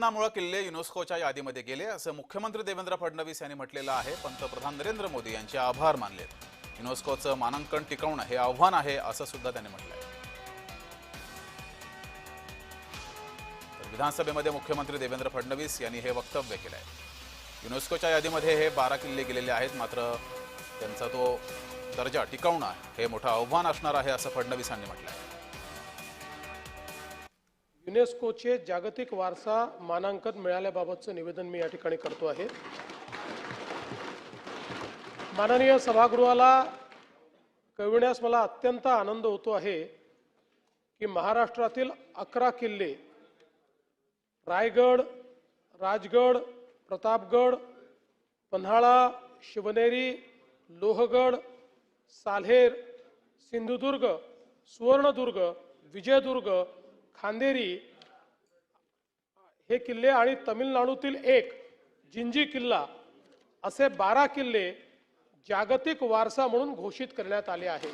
नामुळे किल्ले युनेस्कोच्या यादीमध्ये गेले असं मुख्यमंत्री देवेंद्र फडणवीस यांनी म्हटलेलं आहे. पंतप्रधान नरेंद्र मोदी यांचे आभार मानले युनेस्कोचं मानांकन टिकवणं हे आव्हान आहे असं सुद्धा त्यांनी म्हटलं तर विधानसभेमध्ये मुख्यमंत्री देवेंद्र फडणवीस यांनी हे वक्तव्य केलं आहे युनेस्कोच्या यादीमध्ये हे बारा किल्ले गेलेले आहेत मात्र त्यांचा तो दर्जा टिकवणं हे मोठं आव्हान असणार आहे असं फडणवीसांनी म्हटलं आहे युनेस्कोचे जागतिक वारसा मानांकन मिळाल्याबाबतचं निवेदन मी या ठिकाणी करतो आहे. माननीय सभागृहाला कळविण्यास मला अत्यंत आनंद होतो आहे की महाराष्ट्रातील अकरा किल्ले रायगड राजगड प्रतापगड पन्हाळा शिवनेरी लोहगड साल्हेर सिंधुदुर्ग सुवर्णदुर्ग विजयदुर्ग खांदेरी हे किल्ले आणि तमिळनाडूतील एक जिंजी किल्ला असे बारा किल्ले जागतिक वारसा म्हणून घोषित करण्यात आले आहे